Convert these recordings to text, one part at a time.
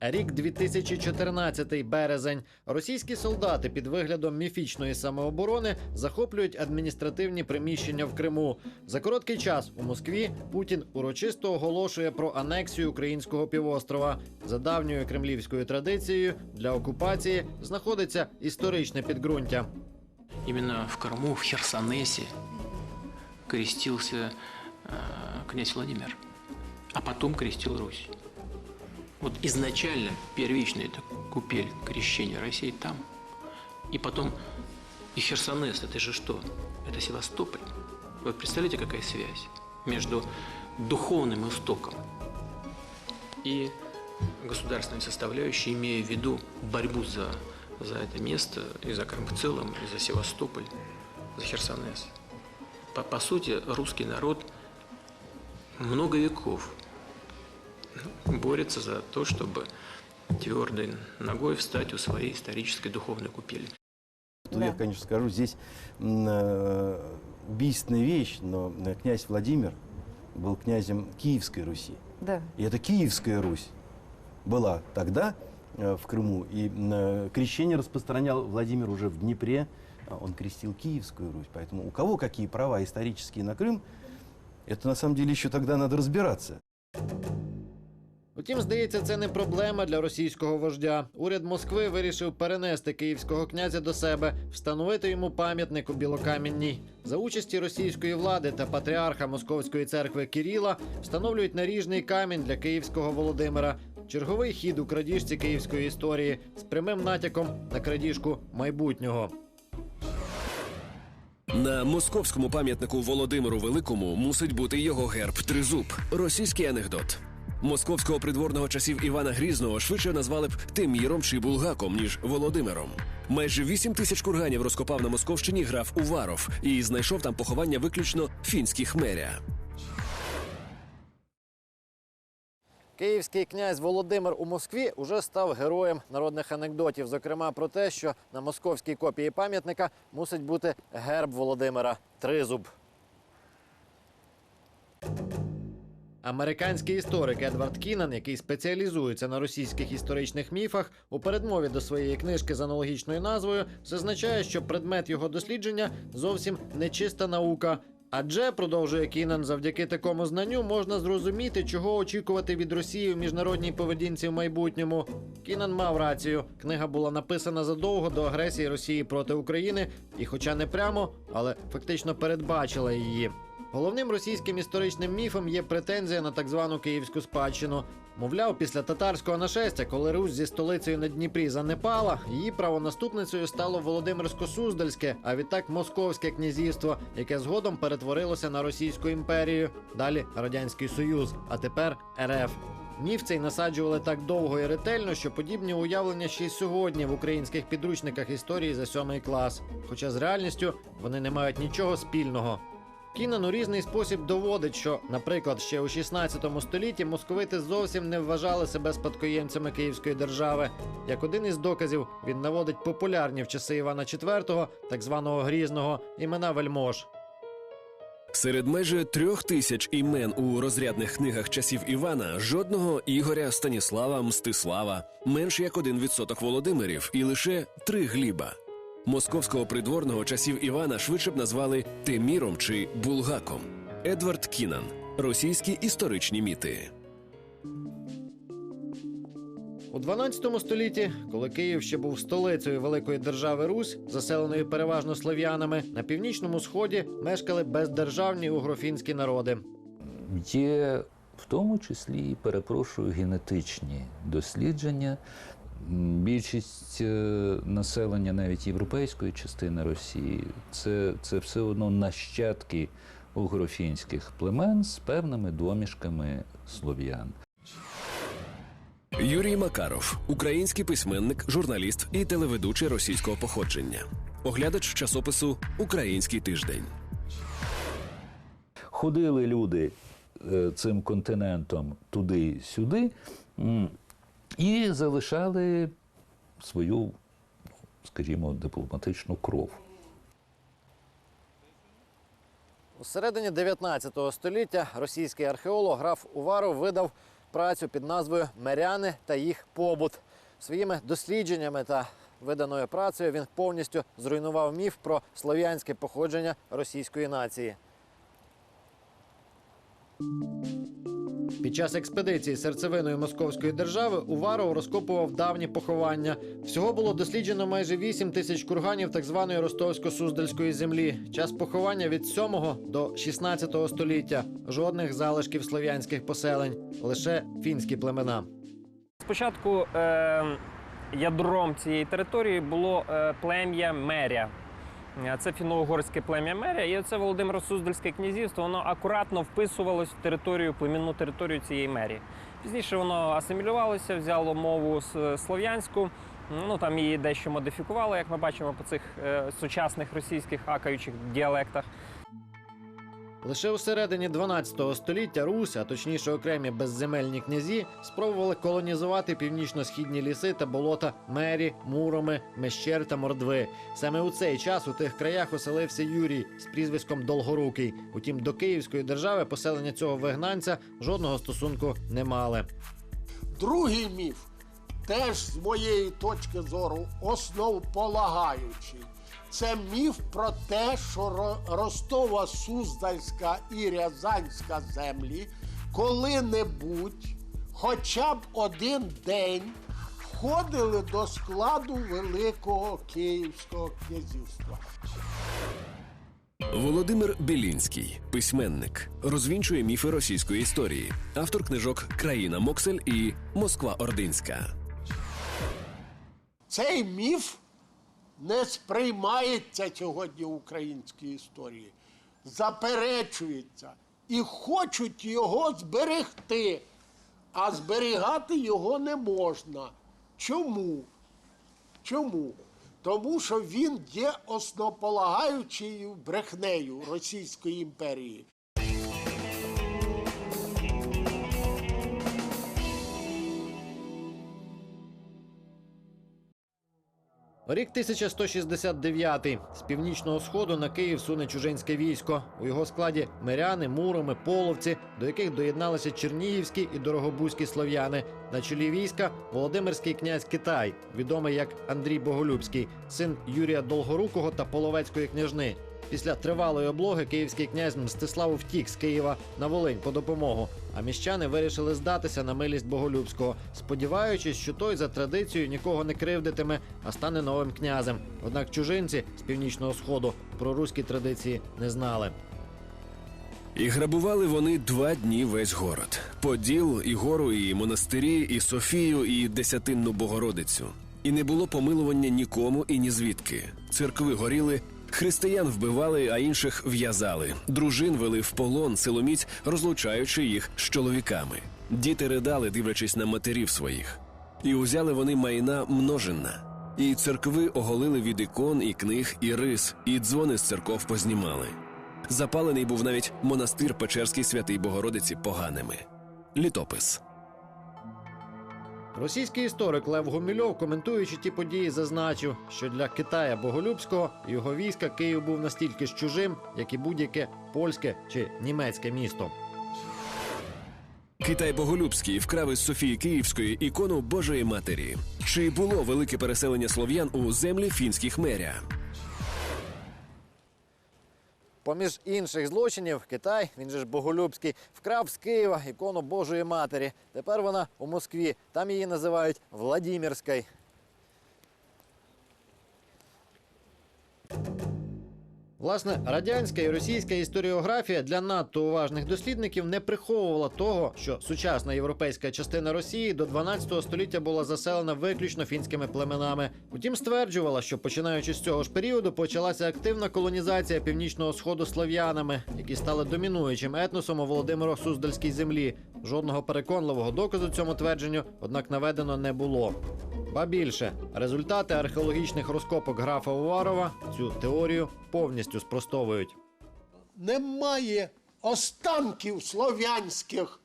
Рік 2014 березень. Російські солдати під виглядом міфічної самооборони захоплюють адміністративні приміщення в Криму. За короткий час у Москві Путін урочисто оголошує про анексію українського півострова. За давньою кремлівською традицією для окупації знаходиться історичне підґрунтя. Именно в Крыму, в Херсонесе крестился э, князь Владимир, а потом крестил Русь. Вот изначально первичная эта купель крещения России там. И потом и Херсонес, это же что? Это Севастополь. Вы представляете, какая связь между духовным истоком и государственной составляющей, имея в виду борьбу за, за это место и за Крым в целом, и за Севастополь, за Херсонес. По, по сути, русский народ много веков борется за то, чтобы твердой ногой встать у своей исторической духовной купели. Тут я, конечно, скажу, здесь э, убийственная вещь, но э, князь Владимир был князем Киевской Руси. Да. И это Киевская Русь была тогда э, в Крыму. И крещение распространял Владимир уже в Днепре. А Он крестил Киевскую Русь. Поэтому у кого какие права исторические на Крым, это на самом деле еще тогда надо разбираться. Утім, здається, це не проблема для російського вождя. Уряд Москви вирішив перенести київського князя до себе, встановити йому пам'ятник у Білокам'янній. За участі російської влади та патріарха Московської церкви Кіріла встановлюють наріжний камінь для київського Володимира. Черговий хід у крадіжці київської історії з прямим натяком на крадіжку майбутнього. На московському пам'ятнику Володимиру Великому мусить бути його герб тризуб. Російський анекдот. Московського придворного часів Івана Грізного швидше назвали б Теміром чи Булгаком, ніж Володимиром. Майже вісім тисяч курганів розкопав на Московщині граф Уваров і знайшов там поховання виключно фінських меря. Київський князь Володимир у Москві уже став героєм народних анекдотів, зокрема про те, що на московській копії пам'ятника мусить бути герб Володимира тризуб. Американський історик Едвард Кінан, який спеціалізується на російських історичних міфах, у передмові до своєї книжки з аналогічною назвою зазначає, що предмет його дослідження зовсім не чиста наука. Адже, продовжує Кінан, завдяки такому знанню можна зрозуміти, чого очікувати від Росії в міжнародній поведінці в майбутньому. Кінан мав рацію. Книга була написана задовго до агресії Росії проти України, і, хоча не прямо, але фактично передбачила її. Головним російським історичним міфом є претензія на так звану київську спадщину. Мовляв, після татарського нашестя, коли Русь зі столицею на Дніпрі занепала, її правонаступницею стало Володимирсько-Суздальське, а відтак Московське князівство, яке згодом перетворилося на Російську імперію, далі Радянський Союз, а тепер РФ. Міф цей насаджували так довго і ретельно, що подібні уявлення ще й сьогодні в українських підручниках історії за сьомий клас. Хоча з реальністю вони не мають нічого спільного. Кінан у різний спосіб доводить, що, наприклад, ще у 16 столітті московити зовсім не вважали себе спадкоємцями Київської держави. Як один із доказів, він наводить популярні в часи Івана IV, так званого Грізного, імена вельмож. Серед майже трьох тисяч імен у розрядних книгах часів Івана жодного Ігоря, Станіслава, Мстислава, менш як один відсоток Володимирів і лише три Гліба. Московського придворного часів Івана швидше б назвали Теміром чи Булгаком. Едвард Кінан. Російські історичні міти. У 12 столітті, коли Київ ще був столицею великої держави Русь, заселеної переважно слов'янами, на північному сході мешкали бездержавні угрофінські народи. Є в тому числі, перепрошую, генетичні дослідження. Більшість е, населення, навіть європейської частини Росії, це, це все одно нащадки угрофінських племен з певними домішками слов'ян. Юрій Макаров, український письменник, журналіст і телеведучий російського походження. Оглядач часопису Український тиждень. Ходили люди е, цим континентом туди-сюди і залишали свою, скажімо, дипломатичну кров. У середині 19 століття російський археолог граф Уваров видав працю під назвою Миряни та їх побут. Своїми дослідженнями та виданою працею він повністю зруйнував міф про слов'янське походження російської нації. Під час експедиції серцевиною Московської держави Уваров розкопував давні поховання. Всього було досліджено майже 8 тисяч курганів так званої ростовсько-суздальської землі. Час поховання від 7 до 16 століття. Жодних залишків слов'янських поселень, лише фінські племена. Спочатку е, ядром цієї території було е, плем'я Меря. Е, Це фіно-угорське плем'я мерія, і це Володимир Суздальське князівство. Воно акуратно вписувалось в територію, племінну територію цієї мерії. Пізніше воно асимілювалося, взяло мову слов'янську. Ну там її дещо модифікували, як ми бачимо по цих е, сучасних російських акаючих діалектах. Лише у середині 12 століття Русь, а точніше окремі безземельні князі, спробували колонізувати північно-східні ліси та болота Мері, Муроми, Мещер та Мордви. Саме у цей час у тих краях оселився Юрій з прізвиськом Долгорукий. Утім, до Київської держави поселення цього вигнанця жодного стосунку не мали. Другий міф, теж з моєї точки зору, основополагаючий. Це міф про те, що Ростова, Суздальська і Рязанська землі коли-небудь, хоча б один день, входили до складу Великого Київського князівства. Володимир Білінський, письменник, розвінчує міфи російської історії, автор книжок Країна Моксель і Москва Ординська. Цей міф не сприймається сьогодні в українській історії, заперечується і хочуть його зберегти, а зберігати його не можна. Чому? Чому? Тому що він є основополагаючою брехнею Російської імперії. Рік 1169. З північного сходу на Київ суне чужинське військо. У його складі миряни, муроми, половці, до яких доєдналися чернігівські і дорогобузькі слов'яни. На чолі війська Володимирський князь Китай, відомий як Андрій Боголюбський, син Юрія Долгорукого та Половецької княжни. Після тривалої облоги київський князь Мстислав втік з Києва на Волинь по допомогу. А міщани вирішили здатися на милість Боголюбського, сподіваючись, що той за традицією нікого не кривдитиме, а стане новим князем. Однак чужинці з північного сходу про руські традиції не знали. І грабували вони два дні весь город: Поділ, і гору, і монастирі, і Софію, і Десятинну Богородицю. І не було помилування нікому і ні звідки. Церкви горіли, християн вбивали, а інших в'язали. Дружин вели в полон, силоміць, розлучаючи їх з чоловіками. Діти ридали, дивлячись на матерів своїх. І узяли вони майна множинна. І церкви оголили від ікон, і книг, і рис, і дзвони з церков познімали. Запалений був навіть монастир Печерський святий Богородиці поганими. Літопис. Російський історик Лев Гумільов, коментуючи ті події, зазначив, що для Китая Боголюбського його війська Київ був настільки ж чужим, як і будь-яке польське чи німецьке місто. Китай Боголюбський вкрав із Софії Київської ікону Божої Матері. Чи було велике переселення слов'ян у землі фінських меря? Поміж інших злочинів, Китай, він же ж Боголюбський, вкрав з Києва ікону Божої Матері. Тепер вона у Москві. Там її називають Владімірською. Власне, радянська і російська історіографія для надто уважних дослідників не приховувала того, що сучасна європейська частина Росії до 12 століття була заселена виключно фінськими племенами. Утім, стверджувала, що починаючи з цього ж періоду почалася активна колонізація північного сходу слов'янами, які стали домінуючим етносом у Володимиро-Суздальській землі. Жодного переконливого доказу цьому твердженню, однак, наведено не було. Ба більше результати археологічних розкопок графа Уварова цю теорію повністю спростовують. немає останків слов'янських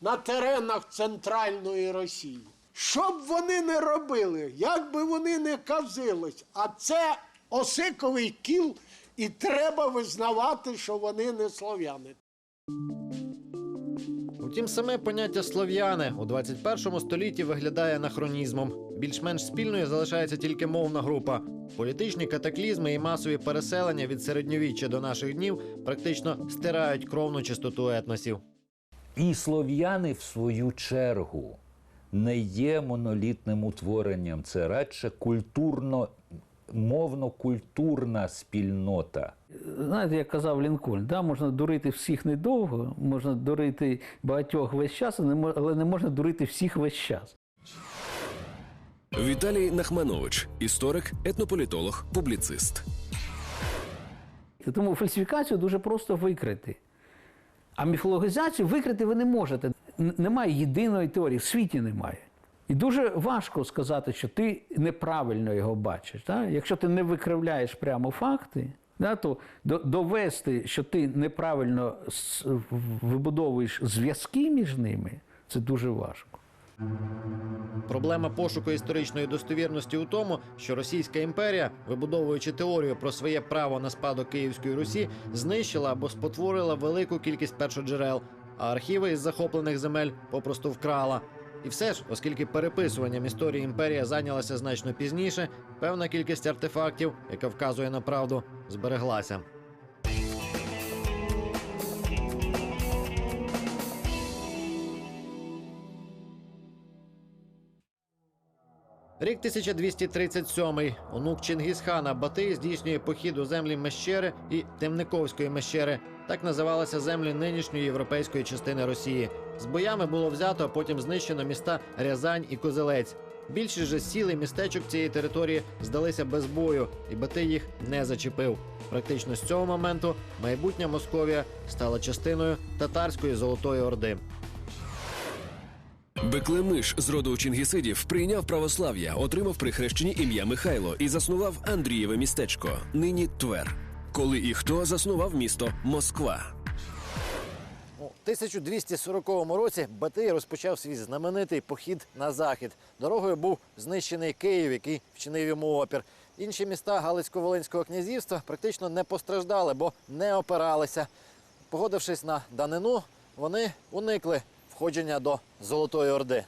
на теренах центральної Росії. Що б вони не робили, як би вони не казились, а це осиковий кіл, і треба визнавати, що вони не слов'яни. Утім, саме поняття слов'яни у 21 столітті виглядає анахронізмом. Більш-менш спільною залишається тільки мовна група. Політичні катаклізми і масові переселення від середньовіччя до наших днів практично стирають кровну чистоту етносів. І слов'яни, в свою чергу, не є монолітним утворенням. Це радше культурно, мовно-культурна спільнота. Знаєте, як казав Лінкольн, да, можна дурити всіх недовго, можна дурити багатьох весь час, але не мо- але не можна дурити всіх весь час. Віталій Нахманович, історик, етнополітолог, публіцист. Тому фальсифікацію дуже просто викрити. А міфологізацію викрити ви не можете. Немає єдиної теорії, в світі немає. І дуже важко сказати, що ти неправильно його бачиш. Да? Якщо ти не викривляєш прямо факти, да, то до- довести, що ти неправильно вибудовуєш зв'язки між ними, це дуже важко. Проблема пошуку історичної достовірності у тому, що Російська імперія, вибудовуючи теорію про своє право на спадок Київської Русі, знищила або спотворила велику кількість першоджерел, а архіви із захоплених земель попросту вкрала. І все ж, оскільки переписуванням історії імперія зайнялася значно пізніше, певна кількість артефактів, яка вказує на правду, збереглася. Рік 1237. Онук Чингісхана Батий здійснює похід у землі Мещери і Темниковської Мещери. Так називалися землі нинішньої європейської частини Росії. З боями було взято, а потім знищено міста Рязань і Козелець. Більшість же сіл і містечок цієї території здалися без бою, і Батий їх не зачепив. Практично з цього моменту майбутня Московія стала частиною татарської Золотої Орди. Беклемиш з роду Чингісидів прийняв православ'я, отримав при хрещенні ім'я Михайло і заснував Андрієве містечко, нині Твер. Коли і хто заснував місто Москва. У 1240 році Батий розпочав свій знаменитий похід на захід. Дорогою був знищений Київ, який вчинив йому опір. Інші міста Галицько-Волинського князівства практично не постраждали, бо не опиралися. Погодившись на данину, вони уникли входження до Золотої Орди.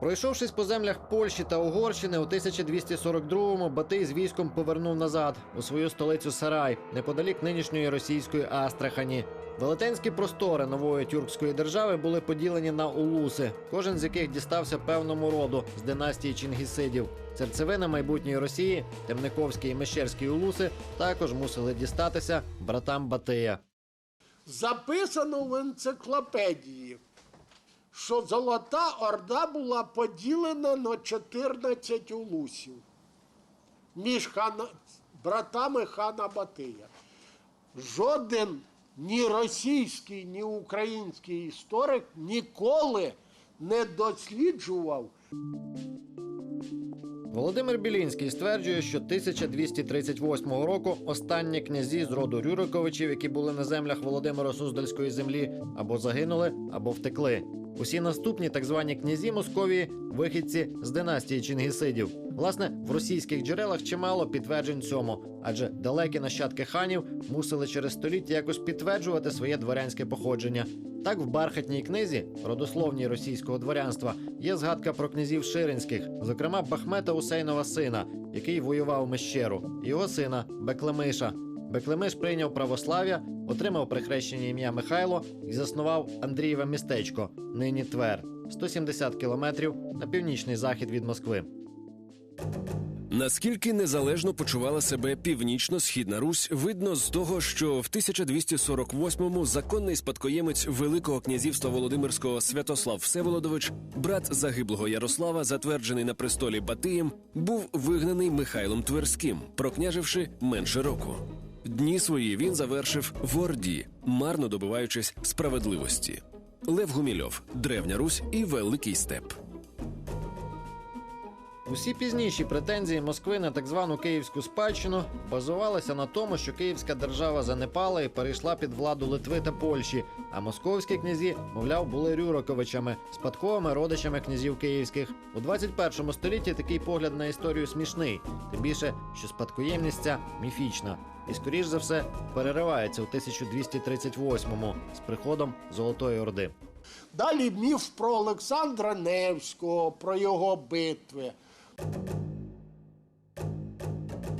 Пройшовшись по землях Польщі та Угорщини, у 1242-му Батий з військом повернув назад у свою столицю Сарай, неподалік нинішньої російської Астрахані. Велетенські простори нової тюркської держави були поділені на улуси, кожен з яких дістався певному роду з династії Чингісидів. Серцевина майбутньої Росії, Темниковські і Мещерські улуси також мусили дістатися братам Батия. Записано в енциклопедії, що Золота Орда була поділена на 14 улусів між хана, братами хана Батия. Жоден ні російський, ні український історик ніколи не досліджував Володимир Білінський стверджує, що 1238 року останні князі з роду Рюриковичів, які були на землях Володимира Суздальської землі, або загинули, або втекли. Усі наступні так звані князі Московії вихідці з династії Чингісидів. Власне, в російських джерелах чимало підтверджень цьому, адже далекі нащадки ханів мусили через століття якось підтверджувати своє дворянське походження. Так, в бархатній книзі, родословній російського дворянства, є згадка про князів Ширинських, зокрема Бахмета Усейнова сина, який воював Мещеру, його сина Беклемиша. Беклемиш прийняв православ'я, отримав при хрещенні ім'я Михайло і заснував Андрієве містечко, нині Твер, 170 кілометрів на північний захід від Москви. Наскільки незалежно почувала себе північно-східна Русь, видно з того, що в 1248-му законний спадкоємець Великого князівства Володимирського Святослав Всеволодович, брат загиблого Ярослава, затверджений на престолі Батиєм, був вигнаний Михайлом Тверським, прокняживши менше року. Дні свої він завершив в Орді, марно добиваючись справедливості. Лев Гумільов, Древня Русь і Великий Степ. Усі пізніші претензії Москви на так звану київську спадщину базувалися на тому, що київська держава занепала і перейшла під владу Литви та Польщі, а московські князі, мовляв, були Рюриковичами, спадковими родичами князів київських. У 21 столітті такий погляд на історію смішний, тим більше, що спадкоємність ця міфічна. І, скоріш за все, переривається у 1238-му з приходом Золотої Орди. Далі міф про Олександра Невського, про його битви.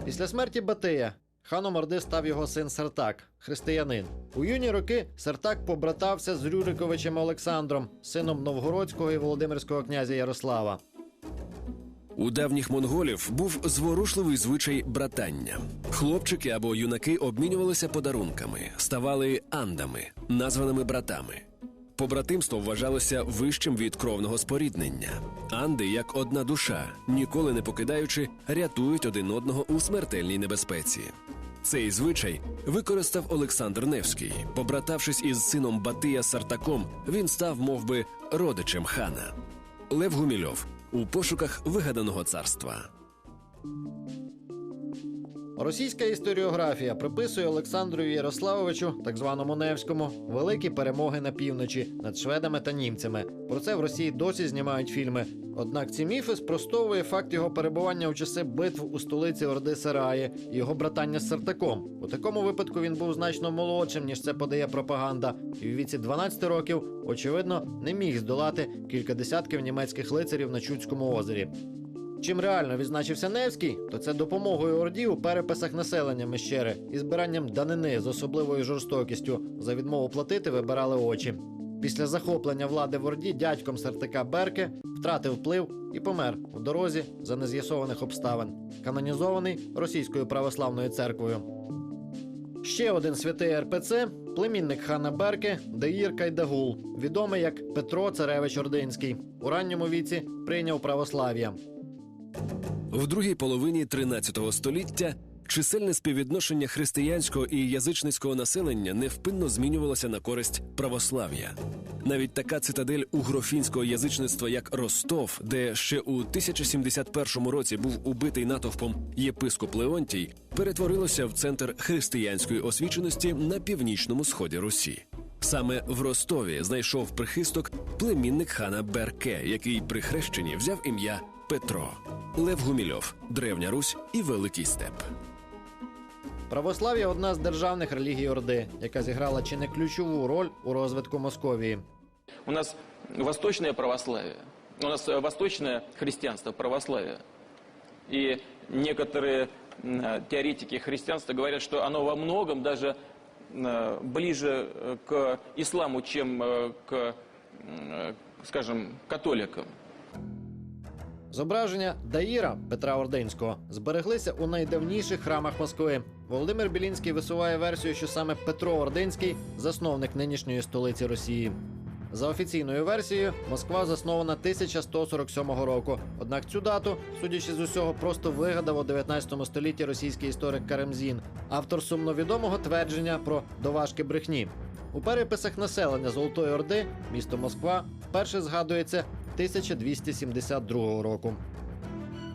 Після смерті Батия ханом Орди став його син Сартак, християнин. У юні роки Сартак побратався з Рюриковичем Олександром, сином новгородського і володимирського князя Ярослава. У давніх монголів був зворушливий звичай братання. Хлопчики або юнаки обмінювалися подарунками, ставали андами, названими братами. Побратимство вважалося вищим від кровного споріднення. Анди, як одна душа, ніколи не покидаючи, рятують один одного у смертельній небезпеці. Цей звичай використав Олександр Невський. Побратавшись із сином Батия Сартаком, він став мов би, родичем хана. Лев Гумільов у пошуках вигаданого царства. Російська історіографія приписує Олександру Ярославовичу, так званому Невському, великі перемоги на півночі над шведами та німцями. Про це в Росії досі знімають фільми. Однак ці міфи спростовує факт його перебування у часи битв у столиці Орди Сараї і його братання з Сартаком. У такому випадку він був значно молодшим, ніж це подає пропаганда, і в віці 12 років, очевидно, не міг здолати кілька десятків німецьких лицарів на Чудському озері. Чим реально відзначився Невський, то це допомогою Орді у переписах населення Мещери і збиранням данини з особливою жорстокістю. За відмову платити вибирали очі. Після захоплення влади в Орді дядьком Сартика Берке втратив вплив і помер у дорозі за нез'ясованих обставин, канонізований російською православною церквою. Ще один святий РПЦ племінник хана Берке Деїр Кайдагул, відомий як Петро Царевич Ординський. У ранньому віці прийняв православ'я. В другій половині 13 століття чисельне співвідношення християнського і язичницького населення невпинно змінювалося на користь православ'я. Навіть така цитадель угрофінського язичництва, як Ростов, де ще у 1071 році був убитий натовпом єпископ Леонтій, перетворилося в центр християнської освіченості на північному сході Русі. Саме в Ростові знайшов прихисток племінник хана Берке, який при хрещенні взяв ім'я Петро, Лев Гумільов, Древня Русь і Великий Степ. Православ'я одна з державних релігій Орди, яка зіграла чи не ключову роль у розвитку Московії. У нас восточное православие, у нас э, восточное христианство, православие. И некоторые м, э, теоретики христианства говорят, что оно во многом даже э, ближе э, к исламу, чем э, к, м, э, скажем, католикам. Зображення Даїра Петра Ординського збереглися у найдавніших храмах Москви. Володимир Білінський висуває версію, що саме Петро Ординський засновник нинішньої столиці Росії. За офіційною версією, Москва заснована 1147 року. Однак цю дату, судячи з усього, просто вигадав у 19 столітті російський історик Карамзін, автор сумновідомого твердження про доважки брехні. У переписах населення Золотої Орди місто Москва вперше згадується 1272 року.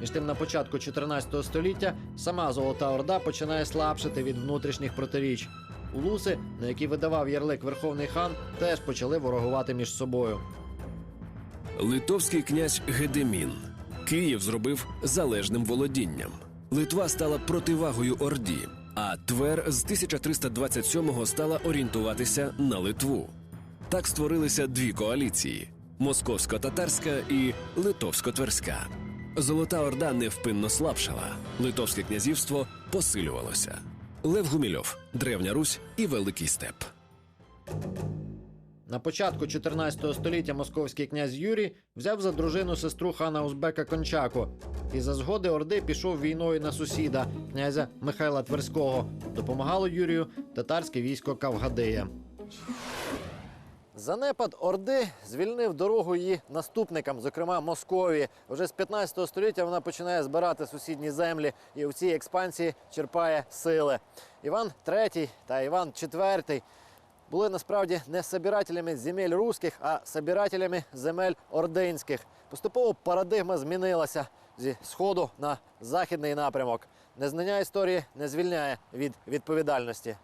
Між тим, на початку 14 століття сама Золота Орда починає слабшати від внутрішніх протиріч. Улуси, на які видавав ярлик Верховний хан, теж почали ворогувати між собою. Литовський князь Гедемін. Київ зробив залежним володінням. Литва стала противагою Орді, а Твер з 1327-го стала орієнтуватися на Литву. Так створилися дві коаліції: московсько-татарська і литовсько-тверська. Золота Орда невпинно слабшала. Литовське князівство посилювалося. Лев Гумільов, Древня Русь і Великий Степ. На початку 14 століття московський князь Юрій взяв за дружину сестру хана Узбека Кончаку і за згоди Орди пішов війною на сусіда, князя Михайла Тверського. Допомагало Юрію татарське військо Кавгадия. Занепад Орди звільнив дорогу її наступникам, зокрема Московії. Вже з 15 століття вона починає збирати сусідні землі і в цій експансії черпає сили. Іван III та Іван IV були насправді не собирателями земель руських, а собирателями земель ординських. Поступово парадигма змінилася. зі сходу на західний напрямок. Незнання історії не звільняє від відповідальності.